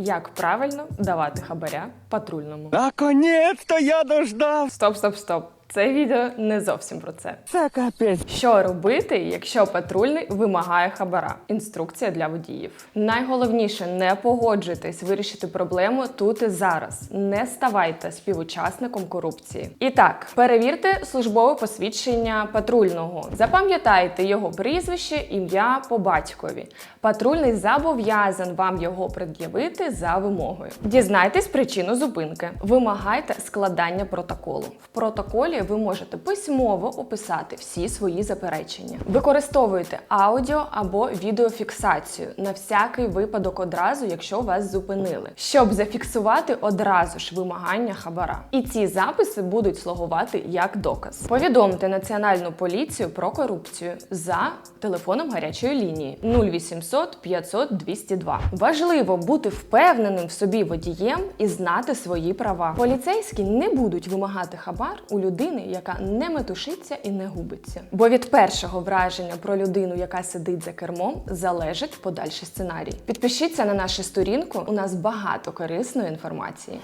Як правильно давати хабаря патрульному. Наконець-то я дождав! Стоп, стоп, стоп. Це відео не зовсім про це. Це капець. Що робити, якщо патрульний вимагає хабара? Інструкція для водіїв. Найголовніше не погоджуйтесь вирішити проблему тут і зараз. Не ставайте співучасником корупції. І так, перевірте службове посвідчення патрульного. Запам'ятайте його прізвище, ім'я по батькові. Патрульний зобов'язан вам його пред'явити за вимогою. Дізнайтесь причину зупинки. Вимагайте складання протоколу. В протоколі ви можете письмово описати всі свої заперечення. Використовуйте аудіо або відеофіксацію на всякий випадок одразу, якщо вас зупинили, щоб зафіксувати одразу ж вимагання хабара. І ці записи будуть слугувати як доказ. Повідомте національну поліцію про корупцію за телефоном гарячої лінії 0800 500 202. Важливо бути впевненим в собі водієм і знати свої права. Поліцейські не будуть вимагати хабар у людини, яка не метушиться і не губиться. Бо від першого враження про людину, яка сидить за кермом, залежить подальший сценарій. Підпишіться на нашу сторінку. У нас багато корисної інформації.